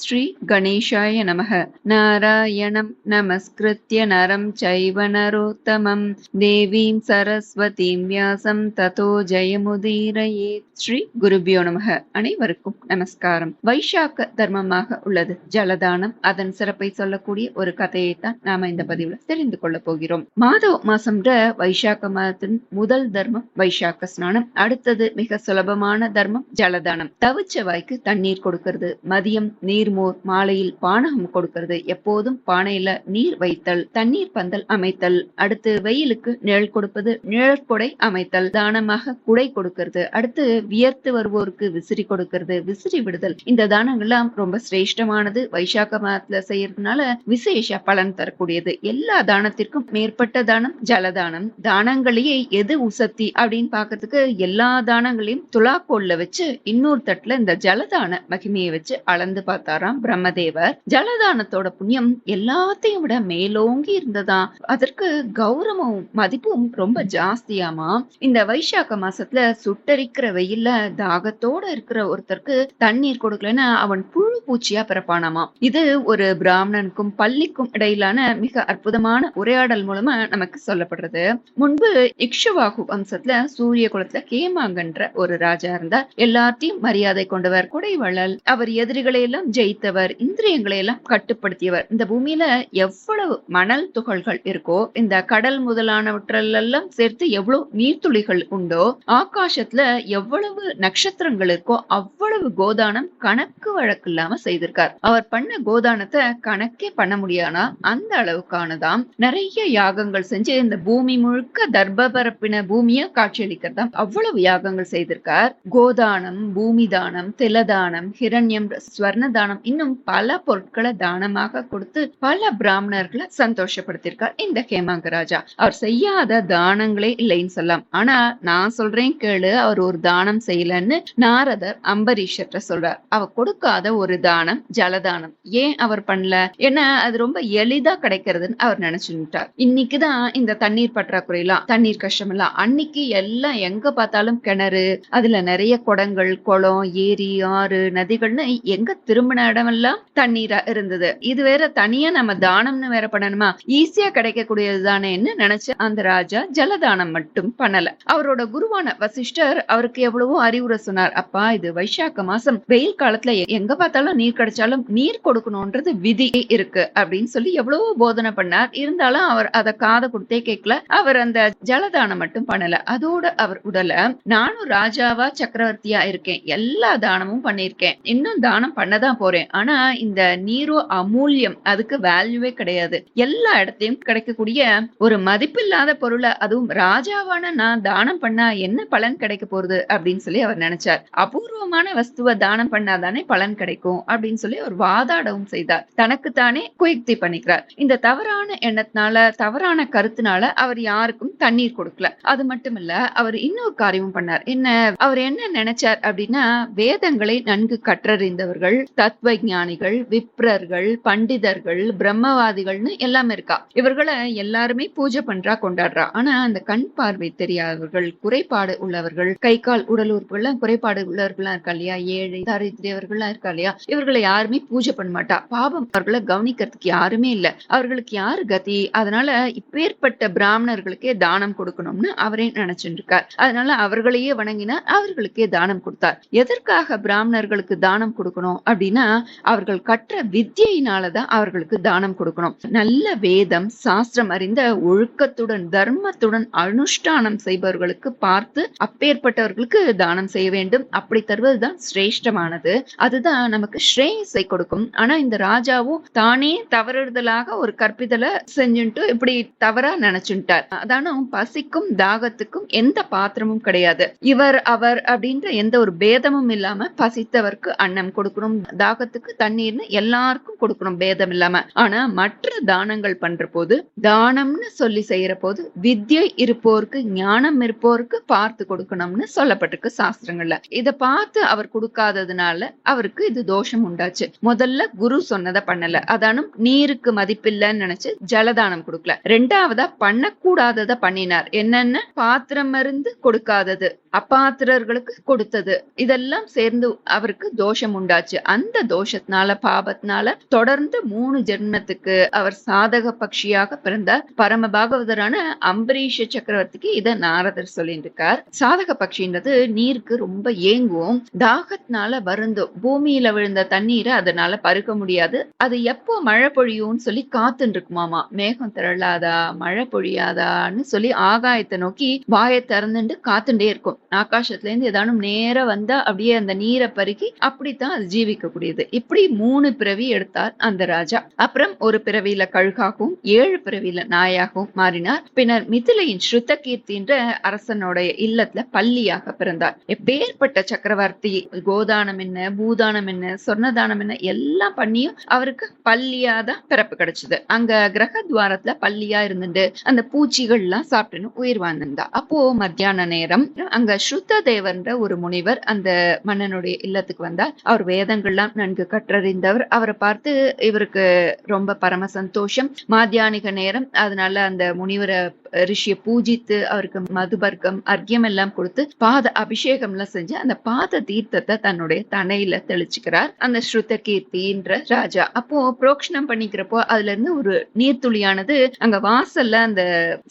ஸ்ரீ கணேஷாய நமக. நாராயணம் நமஸ்கிருத்ய நரம் சைவ நரோத்தமம் தேவீம் சரஸ்வதீம் வியாசம் ததோ ஜெயமுதீரையே ஸ்ரீ குருபியோ நமக அனைவருக்கும் நமஸ்காரம். வைஷாக்க தர்மமாக உள்ளது. ஜலதானம் அதன் சிறப்பை சொல்லக்கூடிய ஒரு கதையை தான் நாம இந்த பதிவுல தெரிந்து கொள்ள போகிறோம். மாதவ மாசம்ன்ற வைசாக்க மாதத்தின் முதல் தர்மம் வைசாக்க ஸ்நானம். அடுத்தது மிக சுலபமான தர்மம் ஜலதானம். தவிச்ச வாய்க்கு தண்ணீர் கொடுக்கிறது. மதியம் நீர் நீர்மோர் மாலையில் பானகம் கொடுக்கிறது. எப்போதும் பானையில நீர் வைத்தல் தண்ணீர் பந்தல் அமைத்தல். அடுத்து வெயிலுக்கு நிழல் கொடுப்பது நிழற்கொடை அமைத்தல். தானமாக குடை கொடுக்கிறது. அடுத்து வியர்த்து வருவோருக்கு விசிறி கொடுக்கிறது. விசிறி விடுதல். இந்த தானங்கள்லாம் ரொம்ப சிரேஷ்டமானது. வைசாக்க மாதத்துல செய்யறதுனால விசேஷ பலன் தரக்கூடியது. எல்லா தானத்திற்கும் மேற்பட்ட தானம் ஜலதானம். தானங்களையே எது உசத்தி அப்படின்னு பாக்கிறதுக்கு எல்லா தானங்களையும் துலாக்கோல்ல வச்சு இன்னொரு தட்டுல இந்த ஜலதான மகிமையை வச்சு அளந்து பார்த்தாராம் பிரம்மதேவர் ஜலதானத்தோட புண்ணியம் எல்லாத்தையும் விட மேலோங்கி இருந்ததா? அதற்கு கௌரவமும் மதிப்பும் ரொம்ப ஜாஸ்தியாமா? இந்த வைசாக்க மாசத்துல சுட்டரிக்கிற வெயில்ல தாகத்தோட இருக்கிற ஒருத்தருக்கு தண்ணீர் கொடுக்கலன்னு அவன் புழு பூச்சியா பிறப்பானாமா? இது ஒரு பிராமணனுக்கும் பள்ளிக்கும் இடையிலான மிக அற்புதமான உரையாடல் மூலமா நமக்கு சொல்லப்படுறது. முன்பு இக்ஷுவாகு வம்சத்துல சூரிய குலத்துல கேமாங்கன்ற ஒரு ராஜா இருந்தார். எல்லாத்தையும் மரியாதை கொண்டவர் குடைவள்ளல். அவர் எதிரிகளை எல்லாம் ஜெயித்தவர் இந்திரியங்களை எல்லாம் கட்டுப்படுத்தியவர். இந்த பூமியில எவ்வளவு மணல் துகள்கள் இருக்கோ இந்த கடல் முதலானவற்றெல்லாம் சேர்த்து எவ்வளவு நீர்த்துளிகள் உண்டோ ஆகாசத்துல எவ்வளவு நட்சத்திரங்கள் இருக்கோ அவ்வளவு கோதானம் கணக்கு வழக்கு இல்லாம செய்திருக்கார். அவர் பண்ண கோதானத்தை கணக்கே பண்ண முடியானா? அந்த அளவுக்கானதாம். நிறைய யாகங்கள் செஞ்சு இந்த பூமி முழுக்க தர்ப்பரப்பின பூமிய காட்சியளிக்கிறதா அவ்வளவு யாகங்கள் செய்திருக்கார். கோதானம் பூமி தானம் திலதானம் ஹிரண்யம் ஸ்வர்ண தானம் இன்னும் பல பொருட்களை தானமாக கொடுத்து பல பிராமணர்களை சந்தோஷப்படுத்திருக்கார் இந்த ஹேமாங்க ராஜா. அவர் செய்யாத தானங்களே இல்லைன்னு சொல்லலாம். ஆனா நான் சொல்றேன் கேளு அவர் ஒரு தானம் செய்யலன்னு நாரதர் அம்பரீஷர் சொல்றார். அவர் கொடுக்காத ஒரு தானம் ஜலதானம். ஏன் அவர் பண்ணல? ஏன்னா அது ரொம்ப எளிதா கிடைக்கிறதுன்னு அவர் நினைச்சுட்டார் இன்னைக்குதான் இந்த தண்ணீர் பற்றாக்குறையெல்லாம் தண்ணீர் கஷ்டம் எல்லாம் அன்னைக்கு எல்லாம் எங்க பார்த்தாலும் கிணறு அதுல நிறைய குடங்கள் குளம் ஏரி ஆறு நதிகள்னு எங்க திரும்பின இடமெல்லாம் தண்ணீரா இருந்தது. இது வேற தனியா நம்ம தானம்னு வேற பண்ணணுமா? ஈஸியா கிடைக்கக்கூடியது தானேன்னு நினைச்ச அந்த ராஜா ஜலதானம் மட்டும் பண்ணல. அவரோட குருவான வசிஷ்டர் அவருக்கு எவ்வளவோ அறிவுரை சொன்னார். அப்பா இது வைசாக்க மாசம். வெயில் காலத்துல எங்க பார்த்தாலும் நீர் கிடைச்சாலும் நீர் கொடுக்கணும்ன்றது விதி இருக்கு. அப்படின்னு சொல்லி எவ்வளவோ போதனை பண்ணார். இருந்தாலும் அவர் அத காதை கொடுத்தே கேட்கல. அவர் அந்த ஜலதானம் மட்டும் பண்ணல. அதோட அவர் உடல நானும் ராஜாவா சக்கரவர்த்தியா இருக்கேன். எல்லா தானமும் பண்ணிருக்கேன் இன்னும் தானம் பண்ணதான் போறேன். ஆனா இந்த நீரோ அமூல்யம் அதுக்கு வேல்யூவே கிடையாது. எல்லா இடத்தையும் கிடைக்கக்கூடிய ஒரு மதிப்பில்லாத பொருளை அதுவும் ராஜாவான நான் தானம் பண்ணா என்ன பலன் கிடைக்க போறது அப்படின்னு சொல்லி அவர் நினைச்சார். அபூர்வமான வஸ்துவ தானம் பண்ணாதானே பலன் கிடைக்கும் அப்படின்னு சொல்லி அவர் வாதாடவும் செய்தார். தனக்குத்தானே குயுக்தி பண்ணிக்கிறார். இந்த தவறான எண்ணத்தினால தவறான கருத்தினால அவர் யாருக்கும் தண்ணீர் கொடுக்கல. அது மட்டும் இல்ல அவர் இன்னொரு காரியமும் பண்ணார். என்ன அவர் என்ன நினைச்சார் அப்படின்னா வேதங்களை நன்கு கற்றறிந்தவர்கள் தத்துவ ஞானிகள் விப்ரர்கள் பண்டிதர்கள் பிரம்மவாதிகள்னு எல்லாமே இருக்கா. இவர்களை எல்லாருமே பூஜை பண்றா கொண்டாடுறா. ஆனா அந்த கண் பார்வை தெரியாதவர்கள் குறைபாடு உள்ளவர்கள் கை கால் உடல் உறுப்புகள்லாம் குறைபாடு உள்ளவர்கள்லாம் இருக்கா இல்லையா? ஏழை தரித்திரியவர்கள்லாம் இருக்கா இல்லையா? இவர்களை யாருமே பூஜை பண்ண மாட்டா. பாவம் அவர்களை கவனிக்கிறதுக்கு யாருமே இல்ல. அவர்களுக்கு யாரு கதி? அதனால இப்பேற்பட்ட பிராமணர்களுக்கே தானம் கொடுக்கணும்னு அவரே நினைச்சுட்டு இருக்கார் அதனால அவர்களையே வணங்கினார் அவர்களுக்கே தானம் கொடுத்தார். எதற்காக பிராமணர்களுக்கு தானம் கொடுக்கணும் அப்படின்னா அவர்கள் கற்ற வித்தியினாலதான் அவர்களுக்கு தானம் கொடுக்கணும். நல்ல வேதம் சாஸ்திரம் அறிந்த ஒழுக்கத்துடன் தர்மத்துடன் அனுஷ்டானம் செய்பவர்களுக்கு பார்த்து அப்பேற்பட்டவர்களுக்கு தானம் செய்ய வேண்டும். அப்படி தருவதுதான் சிரேஷ்டமானது. அதுதான் நமக்கு ஸ்ரேயஸை கொடுக்கும். ஆனா இந்த ராஜாவும் தானே தவறுதலாக ஒரு கற்பிதலை செஞ்சுட்டு இப்படி தவறா நினைச்சுட்டார். அதானும் பசிக்கும் தாகத்துக்கும் எந்த பாத்திரமும் கிடையாது. இவர் அவர் அப்படின்ற எந்த ஒரு பேதமும் இல்லாம பசித்தவருக்கு அன்னம் கொடுக்கணும் தாகத்துக்கு தண்ணீர்னு எல்லாருக்கும் கொடுக்கணும் பேதம் இல்லாம. ஆனா மற்ற தானங்கள் பண்ற போது தானம்னு சொல்லி செய்யற போது வித்யை இருப்போருக்கு ஞானம் இருப்போருக்கு பார்த்து கொடுக்கணும்னு சொல்லப்பட்டிருக்கு சாஸ்திரங்கள்ல. இத பார்த்து அவர் கொடுக்காததுனால அவருக்கு இது தோஷம் உண்டாச்சு. முதல்ல குரு சொன்னதை பண்ணல. அதானும் நீருக்கு மதிப்பில்லைன்னு நினைச்சு ஜலதானம் கொடுக்கல. ரெண்டாவதா பண்ணக்கூடாததை பண்ணினார். என்னென்ன? பாத்திரம் மருந்து கொடுக்காதது அப்பாத்திரர்களுக்கு கொடுத்தது. இதெல்லாம் சேர்ந்து அவருக்கு தோஷம் உண்டாச்சு. அந்த தோஷத்தினால பாபத்தினால தொடர்ந்து மூணு ஜென்மத்துக்கு அவர் சாதக பக்ஷியாக பிறந்தார். பரம பாகவதரான அம்பரீஷ சக்கரவர்த்திக்கு இத நாரதர் சொல்லியிருக்கார். சாதக பக்ஷின்றது நீருக்கு ரொம்ப ஏங்குவோம். தாகத்தினால வருந்தும் பூமியில விழுந்த தண்ணீரை அதனால பருக்க முடியாது. அது எப்போ மழை பொழியும்னு சொல்லி காத்துன்னு இருக்குமாமா மேகம் திரளாதா மழை பொழியாதான்னு சொல்லி ஆகாயத்தை நோக்கி வாயை திறந்துட்டு காத்துட்டே இருக்கும். ஆகாசத்துல இருந்து ஏதானும் நேரம் வந்தா அப்படியே அந்த நீரை பருக்கி அப்படித்தான் அது ஜீவிக்கக்கூடியது இப்படி மூணு பிறவி எடுத்தார் அந்த ராஜா. அப்புறம் ஒரு பிறவியில கழுகாகவும் ஏழு பிறவியில நாயாகவும் மாறினார். பின்னர் மிதிலையின் ஸ்ருத கீர்த்தின்ற அரசனுடைய இல்லத்துல பள்ளியாக பிறந்தார். எப்பேற்பட்ட சக்கரவர்த்தி கோதானம் என்ன பூதானம் என்ன சொர்ணதானம் என்ன எல்லாம் பண்ணியும் அவருக்கு பள்ளியா தான் பிறப்பு கிடைச்சது. அங்க கிரக துவாரத்துல பள்ளியா இருந்துட்டு அந்த பூச்சிகள் எல்லாம் சாப்பிட்டுன்னு உயிர் வாழ்ந்திருந்தா. அப்போ மத்தியான நேரம் அங்க ஸ்ருத்த தேவன்ற ஒரு முனிவர் அந்த மன்னனுடைய இல்லத்துக்கு வந்தார். அவர் வேதங்கள்லாம் நன்கு கற்றறிந்தவர். அவரை பார்த்து இவருக்கு ரொம்ப பரம சந்தோஷம். மாத்தியானிக நேரம். அதனால அந்த முனிவரை ரிஷியை பூஜித்து அவருக்கு மதுபர்க்கம் அர்க்கியம் எல்லாம் கொடுத்து பாத அபிஷேகம் எல்லாம் செஞ்சு அந்த பாத தீர்த்தத்தை தன்னுடைய தனையில தெளிச்சுக்கிறார். அந்த ஸ்ருத கீர்த்தின்ற ராஜா. அப்போ புரோக்ஷனம் பண்ணிக்கிறப்போ அதுல இருந்து ஒரு நீர்த்துளியானது அங்க வாசல்ல அந்த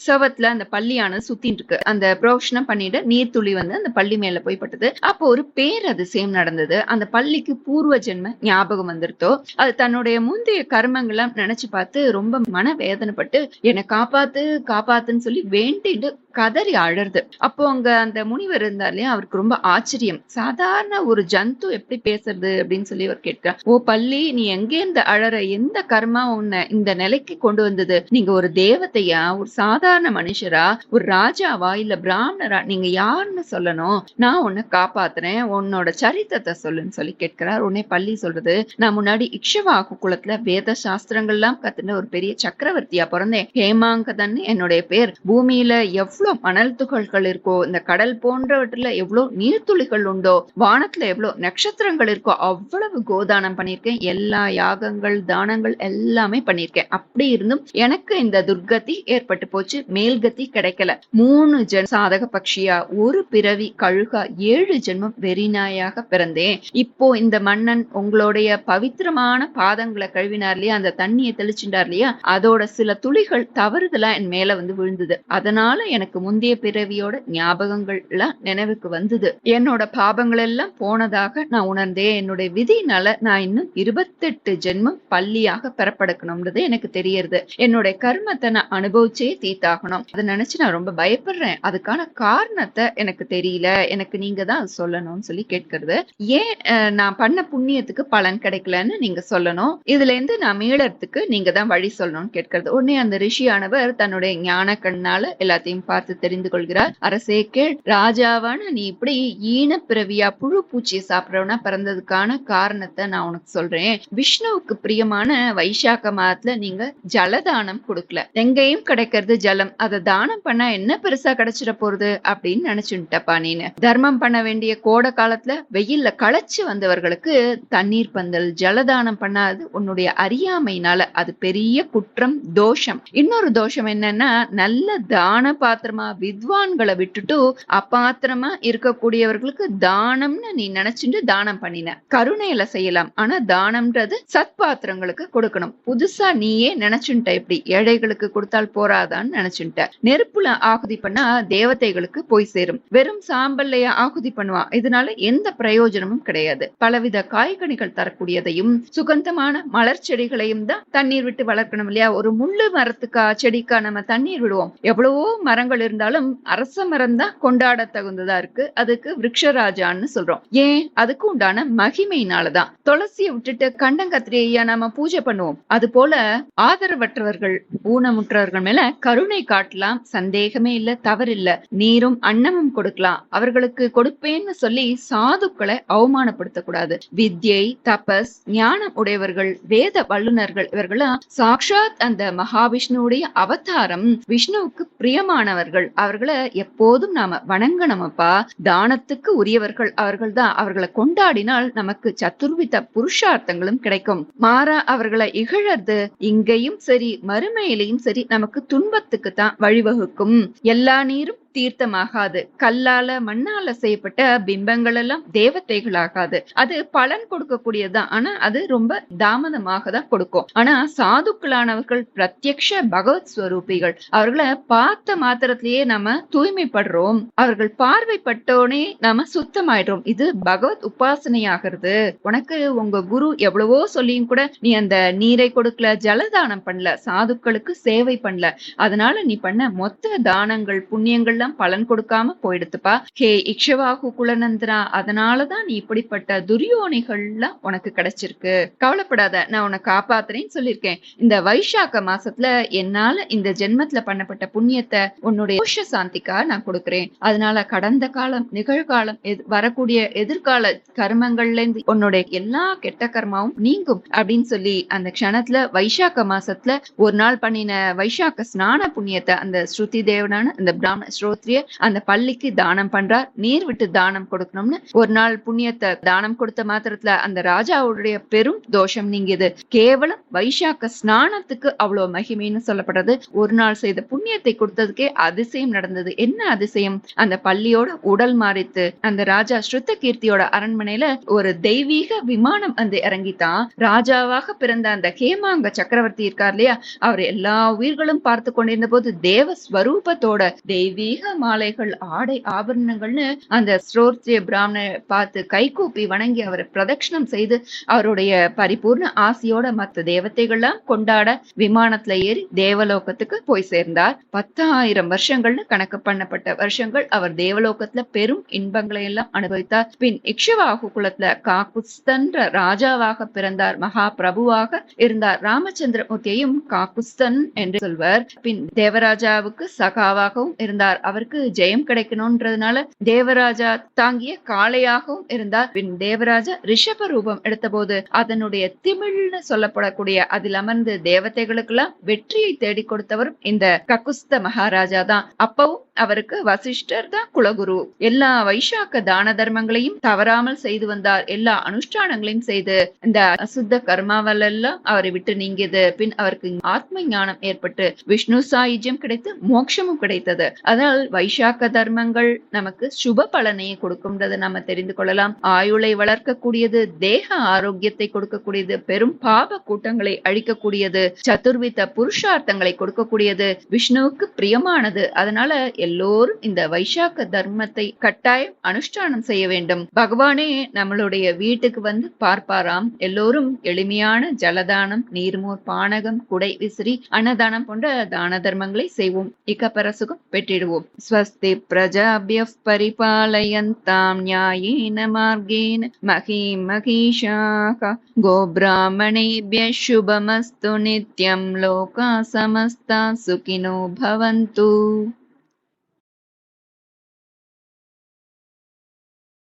சவத்துல அந்த பள்ளியானது சுத்திட்டு இருக்கு அந்த புரோக்ஷனம் பண்ணிட்டு நீர்த்துளி வந்து அந்த பள்ளி மேல போய் பட்டது அப்போ ஒரு பேரதிசயம் நடந்தது. அந்த பள்ளிக்கு பூர்வ ஜென்ம ஞாபகம் வந்துருத்தோ? அது தன்னுடைய முந்தைய கர்மங்களை நினைச்சு பார்த்து ரொம்ப மன வேதனைப்பட்டு என்னை காப்பாத்து காப்பாத்துன்னு சொல்லி வேண்டிட்டு கதறி அழறது. அப்போ அங்க அந்த முனிவர் இருந்தார் இல்லையா? அவருக்கு ரொம்ப ஆச்சரியம். சாதாரண ஒரு ஜந்து எப்படி பேசுறது அப்படின்னு சொல்லி அவர் கேட்கிறார். ஓ பள்ளி நீ எங்கே இருந்து அழற? எந்த கர்மா உன்னை இந்த நிலைக்கு கொண்டு வந்தது? நீங்க ஒரு தேவதையா? ஒரு சாதாரண மனுஷரா? ஒரு ராஜாவா? இல்ல பிராமணரா? நீங்க யாருன்னு சொல்லணும். நான் உன்னை காப்பாத்துறேன். உன்னோட சரித்திரத்தை சொல்லுன்னு சொல்லி கேட்கிறார். உடனே பள்ளி சொல்றது. நான் முன்னாடி இக்ஷவாகு குலத்துல வேத சாஸ்திரங்கள்லாம் கத்துன ஒரு பெரிய சக்கரவர்த்தியா பிறந்தேன். ஹேமாங்கதன் என்னுடைய பேர். பூமியில எவ்வளவு மணல் துகள்கள் இருக்கோ இந்த கடல் போன்றவற்றில எவ்வளவு நீர்த்துளிகள் உண்டோ வானத்துல எவ்வளவு நட்சத்திரங்கள் இருக்கோ அவ்வளவு கோதானம் பண்ணியிருக்கேன். எல்லா யாகங்கள் தானங்கள் எல்லாமே பண்ணியிருக்கேன். அப்படி இருந்தும் எனக்கு இந்த துர்கதி ஏற்பட்டு போச்சு. மேல்கதி கிடைக்கல. மூணு ஜென் சாதக பக்ஷியா ஒரு பிறவி கழுகா ஏழு ஜென்மம் வெறிநாயாக பிறந்தேன். இப்போ இந்த மன்னன் உங்களுடைய பவித்திரமான பாதங்களை கழுவினார் இல்லையா? அந்த தண்ணியை தெளிச்சுட்டார் இல்லையா? அதோட சில துளிகள் தவறுதலா என் மேல வந்து விழுந்தது. அதனால எனக்கு முந்தைய பிறவியோட ஞாபகங்கள் எல்லாம் நினைவுக்கு வந்தது. என்னோட பாபங்கள் எல்லாம் போனதாக நான் உணர்ந்தேன். என்னுடைய விதினால நான் இன்னும் இருபத்தெட்டு ஜென்மம் பள்ளியாக பெறப்படுக்கணும்ன்றது எனக்கு தெரியறது. என்னுடைய கர்மத்தை நான் அனுபவிச்சே தீத்தாகணும் அதை நினைச்சு நான் ரொம்ப பயப்படுறேன். அதுக்கான காரணத்தை எனக்கு தெரியல. எனக்கு நீங்க தான் சொல்லணும்னு சொல்லி கேட்கறது. ஏன் நான் பண்ண விஷயத்துக்கு பலன் கிடைக்கலன்னு நீங்க சொல்லணும். இதுல இருந்து நான் மீளறதுக்கு நீங்க தான் வழி சொல்லணும்னு கேட்கறது. உடனே அந்த ரிஷியானவர் தன்னுடைய ஞான கண்ணால எல்லாத்தையும் பார்த்து தெரிந்து கொள்கிறார். அரசே கேள். ராஜாவான நீ இப்படி ஈன பிறவியா புழு பூச்சியை சாப்பிடறவனா பிறந்ததுக்கான காரணத்தை நான் உனக்கு சொல்றேன். விஷ்ணுவுக்கு பிரியமான வைசாக்க மாதத்துல நீங்க ஜலதானம் கொடுக்கல. எங்கேயும் கிடைக்கிறது ஜலம். அதை தானம் பண்ணா என்ன பெருசா கிடைச்சிட போறது? அப்படின்னு நினைச்சுட்டப்பா நீனு. தர்மம் பண்ண வேண்டிய கோடை காலத்துல வெயில்ல களைச்சு வந்தவர்களுக்கு தண்ணீர் பந்தல் ஜலதானம் பண்ணாது. உன்னுடைய அறியாமைனால அது பெரிய குற்றம் தோஷம். இன்னொரு தோஷம் என்னன்னா நல்ல தான பாத்திரமா வித்வான்களை விட்டுட்டு அப்பாத்திரமா இருக்கக்கூடியவர்களுக்கு தானம்னு நீ நினைச்சுட்டு தானம் பண்ணின. கருணையில செய்யலாம். ஆனா தானம்ன்றது சத்பாத்திரங்களுக்கு கொடுக்கணும். புதுசா நீயே நினைச்சுட்ட இப்படி ஏழைகளுக்கு கொடுத்தால் போறாதான்னு நினைச்சுட்ட. நெருப்புல ஆகுதி பண்ணா தேவதைகளுக்கு போய் சேரும். வெறும் சாம்பல்லைய ஆகுதி பண்ணுவான் இதனால எந்த பிரயோஜனமும் கிடையாது. பலவித காய்கனிகள் தரக்கூடியதையும் சுகந்தமான மலர் செடிகளையும் தான் தண்ணீர் விட்டு வளர்க்கணும் இல்லையா? ஒரு முள்ளு மரத்துக்கா செடிக்கா நம்ம தண்ணீர் விடுவோம். எவ்வளவோ மரங்கள் இருந்தாலும் அரச மரம் தான் கொண்டாட தகுந்ததா இருக்கு. அதுக்கு விருட்சராஜான்னு சொல்றோம். ஏன்? அதுக்கு உண்டான மகிமையினாலதான் துளசியை விட்டுட்டு கண்டங்கத்திரியா நாம பூஜை பண்ணுவோம். அது போல ஆதரவற்றவர்கள் ஊனமுற்றவர்கள் மேல கருணை காட்டலாம். சந்தேகமே இல்ல தவறில்ல. நீரும் அன்னமும் கொடுக்கலாம். அவர்களுக்கு கொடுப்பேன்னு சொல்லி சாதுக்களை அவமானப்படுத்த கூடாது வித்யை வித்யை தபஸ் ஞானம் உடையவர்கள் வேத வல்லுநர்கள் இவர்களாம் சாக்ஷாத் அந்த மகாவிஷ்ணுவுடைய அவதாரம் விஷ்ணுவுக்கு பிரியமானவர்கள். அவர்களை எப்போதும் நாம வணங்கணுமப்பா. தானத்துக்கு உரியவர்கள் அவர்கள் தான் அவர்களை கொண்டாடினால் நமக்கு சத்துர்வித புருஷார்த்தங்களும் கிடைக்கும். மாறா அவர்களை இகழறது இங்கேயும் சரி மறுமையிலையும் சரி நமக்கு துன்பத்துக்கு தான் வழிவகுக்கும். எல்லா நீரும் தீர்த்தமாகாது. கல்லால மண்ணால செய்யப்பட்ட பிம்பங்கள் எல்லாம் தேவதைகளாகாது. அது பலன் கொடுக்கக்கூடியதுதான். ஆனா அது ரொம்ப தாமதமாக தான் கொடுக்கும். ஆனா சாதுக்களானவர்கள் பிரத்யக்ஷ பகவத் ஸ்வரூபிகள். அவர்களை பார்த்த மாத்திரத்திலேயே நம்ம தூய்மைப்படுறோம். அவர்கள் பார்வைப்பட்டோனே நாம சுத்தமாயிடுறோம். இது பகவத் உபாசனையாகிறது. உனக்கு உங்க குரு எவ்வளவோ சொல்லியும் கூட நீ அந்த நீரை கொடுக்கல ஜலதானம் பண்ணல சாதுக்களுக்கு சேவை பண்ணல. அதனால நீ பண்ண மொத்த தானங்கள் புண்ணியங்கள் எல்லாம் பலன் கொடுக்காம போயிடுத்துப்பா. ஹே இக்ஷவாகு குலநந்தனா அதனாலதான் நீ இப்படிப்பட்ட துரியோனைகள்லாம் உனக்கு கிடைச்சிருக்கு. கவலைப்படாத நான் உன்னை காப்பாத்துறேன்னு சொல்லியிருக்கேன். இந்த வைசாக்க மாசத்துல என்னால இந்த ஜென்மத்துல பண்ணப்பட்ட புண்ணியத்தை உன்னுடைய கோஷ சாந்திக்கா நான் கொடுக்குறேன். அதனால கடந்த காலம் நிகழ்காலம் வரக்கூடிய எதிர்கால கர்மங்கள்ல இருந்து உன்னுடைய எல்லா கெட்ட கர்மாவும் நீங்கும் அப்படின்னு சொல்லி அந்த க்ஷணத்துல வைசாக்க மாசத்துல ஒரு நாள் பண்ணின வைசாக்க ஸ்நான புண்ணியத்தை அந்த ஸ்ருதி தேவனான அந்த பிராமண ஸ்ரோத்ரிய அந்த பள்ளிக்கு தானம் பண்றார். நீர் விட்டு தானம் கொடுக்கணும்னு ஒரு நாள் புண்ணியத்தை தானம் கொடுத்த மாத்திரத்துல அந்த ராஜாவுடைய பெரும் தோஷம் நீங்கியது. கேவலம் வைசாக்க ஸ்நானத்துக்கு அவ்வளவு மகிமைன்னு சொல்லப்படுறது. ஒரு நாள் செய்த புண்ணியத்தை கொடுத்ததுக்கே அதிசயம் நடந்தது. என்ன அதிசயம்? அந்த பள்ளியோட உடல் மாறித்து அந்த ராஜா ஸ்ருத்த கீர்த்தியோட அரண்மனையில ஒரு தெய்வீக விமானம் வந்து இறங்கித்தான். ராஜாவாக பிறந்த அந்த ஹேமாங்க சக்கரவர்த்தி இருக்கார் இல்லையா? அவர் எல்லா உயிர்களும் பார்த்து கொண்டிருந்த போது தேவ ஸ்வரூபத்தோட தெய்வீக மாலைகள் ஆடை ஆபரணங்கள்னு அந்த ஸ்ரோத்ரிய பிராமண பார்த்து கைகூப்பி வணங்கி அவரை பிரதட்சிணம் செய்து அவருடைய பரிபூர்ண ஆசையோட மற்ற தேவதைகள்லாம் கொண்டாட விமானத்துல ஏறி தேவலோகத்துக்கு போய் சேர்ந்தார். பத்தாயிரம் வருஷங்கள்னு கணக்கு பண்ணப்பட்ட வருஷங்கள் அவர் தேவலோகத்துல பெரும் இன்பங்களை எல்லாம் அனுபவித்தார். பின் இக்ஷவாகு குலத்துல காக்குஸ்தன்ற ராஜாவாக பிறந்தார். மகா பிரபுவாக இருந்தார். ராமச்சந்திரமூர்த்தியையும் காக்குஸ்தன் என்று சொல்வர். பின் தேவராஜாவுக்கு சகாவாகவும் இருந்தார். அவருக்கு ஜெயம் கிடைக்கணும்ன்றதுனால தேவராஜா தாங்கிய காளையாகவும் இருந்தார். பின் தேவராஜா ரிஷப ரூபம் எடுத்தபோது அதனுடைய திமிழ்னு சொல்லப்படக்கூடிய அதில் அமர்ந்து தேவதைகளுக்கெல்லாம் வெற்றியை தேடி கொடுத்தவரும் இந்த கக்குஸ்த மகாராஜா தான். அப்பவும் அவருக்கு வசிஷ்டர் தான் குலகுரு. எல்லா வைசாக்க தான தர்மங்களையும் தவறாமல் செய்து வந்தார். எல்லா அனுஷ்டானங்களையும் செய்து இந்த அசுத்த கர்மாவல் எல்லாம் அவரை விட்டு நீங்கியது. பின் அவருக்கு ஆத்ம ஞானம் ஏற்பட்டு விஷ்ணு சாயுஜ்யம் கிடைத்து மோட்சமும் கிடைத்தது. அதனால் வைசாக்க தர்மங்கள் நமக்கு சுப பலனையை கொடுக்கும்ன்றதை நாம தெரிந்து கொள்ளலாம். ஆயுளை வளர்க்கக்கூடியது தேக ஆரோக்கியத்தை கொடுக்கக்கூடியது பெரும் பாப கூட்டங்களை அழிக்கக்கூடியது சதுர்வித புருஷார்த்தங்களை கொடுக்கக்கூடியது விஷ்ணுவுக்கு பிரியமானது. அதனால எல்லோரும் இந்த வைசாக்க தர்மத்தை கட்டாயம் அனுஷ்டானம் செய்ய வேண்டும். பகவானே நம்மளுடைய வீட்டுக்கு வந்து பார்ப்பாராம். எல்லோரும் எளிமையான ஜலதானம் நீர்மோர் பானகம் குடை விசிறி அன்னதானம் போன்ற தான தர்மங்களை செய்வோம். இக்கப்பரசுகம் பெற்றிடுவோம். ஸ்வஸ்தி பிரஜாபிய பரிபாலயந்தாம் நியாயேன மார்கேன மகீம் மகிஷாக. கோபிராமணேபிய சுபமஸ்து நித்யம் லோகா சமஸ்தா சுகினோ பவந்து.